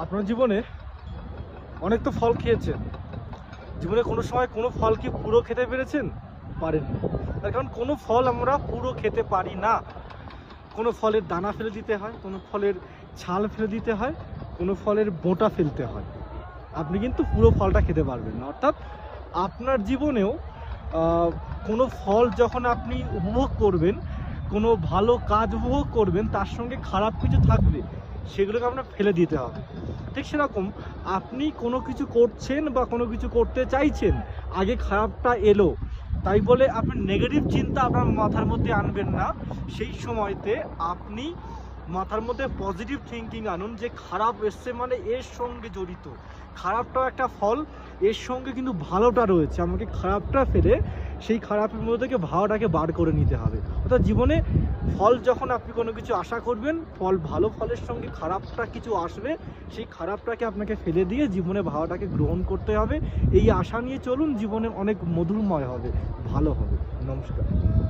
আপনার জীবনে অনেক তো ফল খেয়েছেন। জীবনে কোনো সময় কোনো ফল কি পুরো খেতে পেরেছেন? পারেন তার কারণ কোনো ফল আমরা পুরো খেতে পারি না। কোনো ফলের দানা ফেলে দিতে হয়, কোনো ফলের ছাল ফেলে দিতে হয়, কোনো ফলের বোঁটা ফেলতে হয়। আপনি কিন্তু পুরো ফলটা খেতে পারবেন না। অর্থাৎ আপনার জীবনেও কোনো ফল যখন আপনি উপভোগ করবেন, কোনো ভালো কাজ উপভোগ করবেন, তার সঙ্গে খারাপ কিছু থাকবে সেগুলোকে আপনার ফেলে দিতে হবে। ঠিক সেরকম আপনি কোনো কিছু করছেন বা কোনো কিছু করতে চাইছেন, আগে খারাপটা এলো, তাই বলে আপনি নেগেটিভ চিন্তা আপনার মাথার মধ্যে আনবেন না। সেই সময়তে আপনি মাথার মধ্যে পজিটিভ থিঙ্কিং আনুন যে খারাপ এসছে মানে এর সঙ্গে জড়িত। খারাপটাও একটা ফল, এর সঙ্গে কিন্তু ভালোটা রয়েছে। আমাকে খারাপটা ফেলে সেই খারাপের মধ্যে থেকে ভাওয়াটাকে বার করে নিতে হবে। অর্থাৎ জীবনে ফল যখন আপনি কোনো কিছু আশা করবেন, ফল ভালো ফলের সঙ্গে খারাপটা কিছু আসবে, সেই খারাপটাকে আপনাকে ফেলে দিয়ে জীবনে ভাওয়াটাকে গ্রহণ করতে হবে। এই আশা নিয়ে চলুন, জীবনে অনেক মধুরময় হবে, ভালো হবে। নমস্কার।